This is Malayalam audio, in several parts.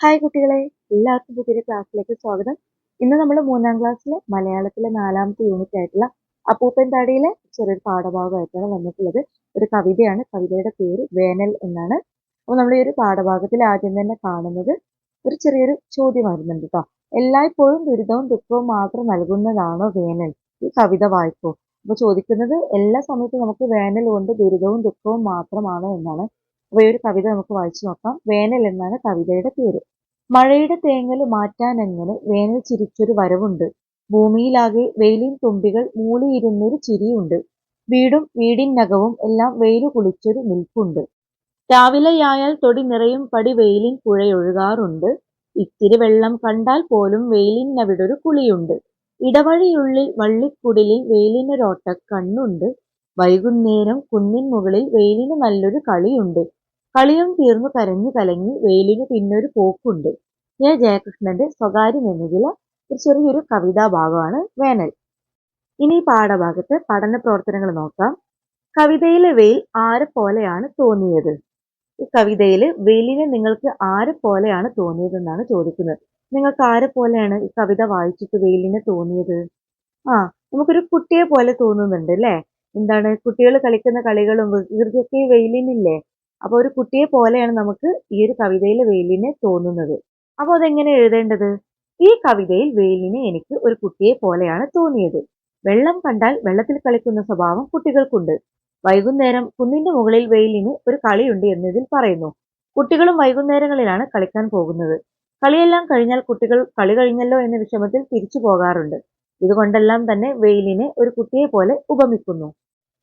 ഹായ് കുട്ടികളെ എല്ലാവർക്കും പുതിയൊരു ക്ലാസ്സിലേക്ക് സ്വാഗതം. ഇന്ന് നമ്മൾ മൂന്നാം ക്ലാസ്സിലെ മലയാളത്തിലെ നാലാമത്തെ യൂണിറ്റ് ആയിട്ടുള്ള അപ്പൂപ്പൻ താടിയിലെ ചെറിയൊരു പാഠഭാഗമായിട്ടാണ് വന്നിട്ടുള്ളത്. ഒരു കവിതയാണ്. കവിതയുടെ പേര് വേനൽ എന്നാണ്. അപ്പോൾ നമ്മൾ ഈ ഒരു പാഠഭാഗത്തിൽ ആദ്യം തന്നെ കാണുന്നത് ഒരു ചെറിയൊരു ചോദ്യം വരുന്നുണ്ട് കേട്ടോ എല്ലായ്പ്പോഴും ദുരിതവും ദുഃഖവും മാത്രം നൽകുന്നതാണോ വേനൽ? ഈ കവിത വായിക്കൂ. അപ്പോൾ ചോദിക്കുന്നത് എല്ലാ സമയത്തും നമുക്ക് വേനൽ കൊണ്ട് ദുരിതവും ദുഃഖവും മാത്രമാണോ എന്നാണ്. ഈ ഒരു കവിത നമുക്ക് വായിച്ചു നോക്കാം. വേനൽ എന്നാണ് കവിതയുടെ പേര്. മഴയുടെ തേങ്ങൽ മാറ്റാനെങ്ങനെ വേനൽ ചിരിച്ചൊരു വരവുണ്ട്. ഭൂമിയിലാകെ വെയിലിൻ തുമ്പികൾ മൂളിയിരുന്നൊരു ചിരിയുണ്ട്. വീടും വീടിനകവും എല്ലാം വെയിലു കുളിച്ചൊരു നിൽപ്പുണ്ട്. രാവിലെയായാൽ തൊടി നിറയും പടി വെയിലിൻ പുഴയൊഴുകാറുണ്ട്. ഇത്തിരി വെള്ളം കണ്ടാൽ പോലും വെയിലിനവിടൊരു കുളിയുണ്ട്. ഇടവഴിയുള്ളിൽ വള്ളിക്കുടിലിൽ വെയിലിനൊരോട്ട കണ്ണുണ്ട് വൈകുന്നേരം കുന്നിൻ മുകളിൽ വെയിലിന് നല്ലൊരു കളിയുണ്ട്. കളിയും തീർന്നു കരഞ്ഞു കലങ്ങി വെയിലിന് പിന്നൊരു പോക്കുണ്ട്. എ. ജയകൃഷ്ണന്റെ സ്വകാര്യം എന്നതിലെ ഒരു ചെറിയൊരു കവിതാ ഭാഗമാണ് വേനൽ. ഇനി പാഠഭാഗത്ത് പഠന പ്രവർത്തനങ്ങൾ നോക്കാം. കവിതയിലെ വെയിൽ ആരെ പോലെയാണ് തോന്നിയത്? ഈ കവിതയിൽ വെയിലിനെ നിങ്ങൾക്ക് ആരെ പോലെയാണ് തോന്നിയതെന്നാണ് ചോദിക്കുന്നത്. നിങ്ങൾക്ക് ആരെ പോലെയാണ് ഈ കവിത വായിച്ചിട്ട് വെയിലിനെ തോന്നിയത്? ആ നമുക്കൊരു കുട്ടിയെ പോലെ തോന്നുന്നുണ്ട് അല്ലേ? എന്താണ് കുട്ടികൾ കളിക്കുന്ന കളികളും വികൃതിയൊക്കെ വെയിലിനില്ലേ? അപ്പോൾ ഒരു കുട്ടിയെ പോലെയാണ് നമുക്ക് ഈ ഒരു കവിതയിലെ വെയിലിനെ തോന്നുന്നത്. അപ്പോൾ അതെങ്ങനെ എഴുതേണ്ടത്? ഈ കവിതയിൽ വെയിലിനെ എനിക്ക് ഒരു കുട്ടിയെ പോലെയാണ് തോന്നിയത്. വെള്ളം കണ്ടാൽ വെള്ളത്തിൽ കളിക്കുന്ന സ്വഭാവം കുട്ടികൾക്കുണ്ട്. വൈകുന്നേരം കുന്നിന്റെ മുകളിൽ വെയിലിന് ഒരു കളിയുണ്ട് എന്നതിൽ പറയുന്നു. കുട്ടികളും വൈകുന്നേരങ്ങളിലാണ് കളിക്കാൻ പോകുന്നത്. കളിയെല്ലാം കഴിഞ്ഞാൽ കുട്ടികൾ കളി കഴിഞ്ഞല്ലോ എന്ന വിഷമത്തിൽ തിരിച്ചു പോകാറുണ്ട്. ഇതുകൊണ്ടെല്ലാം തന്നെ വെയിലിനെ ഒരു കുട്ടിയെ പോലെ ഉപമിക്കുന്നു.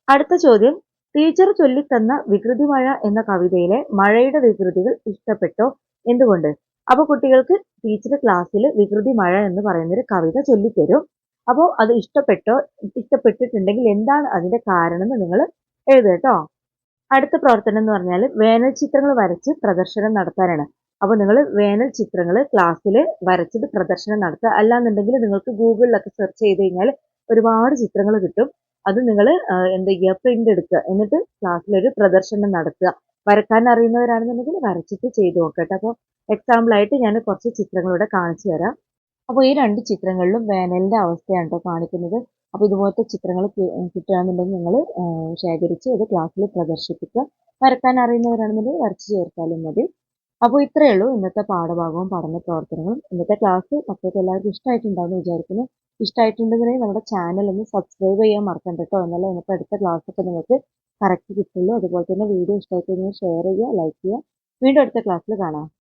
അടുത്ത ചോദ്യം ടീച്ചർ ചൊല്ലിത്തന്ന വികൃതി മഴ എന്ന കവിതയിലെ മഴയുടെ വികൃതികൾ ഇഷ്ടപ്പെട്ടോ എന്തുകൊണ്ട്? അപ്പോൾ കുട്ടികൾക്ക് ടീച്ചർ ക്ലാസ്സിൽ വികൃതി മഴ എന്ന് പറയുന്നൊരു കവിത ചൊല്ലിത്തരും. അപ്പോൾ അത് ഇഷ്ടപ്പെട്ടോ ഇഷ്ടപ്പെട്ടിട്ടുണ്ടെങ്കിൽ എന്താണ് അതിന്റെ കാരണം എന്ന് നിങ്ങൾ എഴുതുക അടുത്ത പ്രവർത്തനം എന്ന് പറഞ്ഞാൽ വേനൽ ചിത്രങ്ങൾ വരച്ച് പ്രദർശനം നടത്താനാണ്. അപ്പോൾ നിങ്ങൾ വേനൽ ചിത്രങ്ങൾ ക്ലാസ്സിൽ വരച്ചിട്ട് പ്രദർശനം നടത്തുക. അല്ലാന്നുണ്ടെങ്കിൽ നിങ്ങൾക്ക് ഗൂഗിളിലൊക്കെ സെർച്ച് ചെയ്ത് കഴിഞ്ഞാൽ ഒരുപാട് ചിത്രങ്ങൾ കിട്ടും. അത് നിങ്ങൾ എന്ത് ചെയ്യുക പ്രിന്റ് എടുക്കുക. എന്നിട്ട് ക്ലാസ്സിലൊരു പ്രദർശനം നടത്തുക. വരക്കാൻ അറിയുന്നവരാണെന്നുണ്ടെങ്കിൽ വരച്ചിട്ട് ചെയ്ത് നോക്കട്ടെ അപ്പോൾ എക്സാമ്പിൾ ആയിട്ട് ഞാൻ കുറച്ച് ചിത്രങ്ങളിവിടെ കാണിച്ചു തരാം. അപ്പോൾ ഈ രണ്ട് ചിത്രങ്ങളിലും വേനലിന്റെ അവസ്ഥയാണ് കാണിക്കുന്നത്. അപ്പോൾ ഇതുപോലത്തെ ചിത്രങ്ങൾ കിട്ടുകയാണെന്നുണ്ടെങ്കിൽ നിങ്ങൾ ശേഖരിച്ച് അത് ക്ലാസ്സിൽ പ്രദർശിപ്പിക്കുക. വരക്കാൻ അറിയുന്നവരാണെന്നുണ്ടെങ്കിൽ വരച്ച് ചേർത്താലും മതി. അപ്പോൾ ഇത്രയേ ഉള്ളൂ ഇന്നത്തെ പാഠഭാഗവും പഠന പ്രവർത്തനങ്ങളും. ഇന്നത്തെ ക്ലാസ് മക്കൾക്ക് എല്ലാവർക്കും ഇഷ്ടമായിട്ടുണ്ടാവുമെന്ന് വിചാരിക്കുന്നു. ഇഷ്ടമായിട്ടുണ്ടെങ്കിൽ നമ്മുടെ ചാനൽ ഒന്ന് സബ്സ്ക്രൈബ് ചെയ്യാൻ മറക്കണ്ട കേട്ടോ. എന്നാലേ നമുക്ക് അടുത്ത ക്ലാസ് ഒക്കെ നിങ്ങൾക്ക് കറക്റ്റ് കിട്ടുള്ളൂ. അതുപോലെ തന്നെ വീഡിയോ ഇഷ്ടമായിട്ടുണ്ടെങ്കിൽ ഷെയർ ചെയ്യുക ലൈക്ക് ചെയ്യുക. വീണ്ടും അടുത്ത ക്ലാസ്സിൽ കാണാം.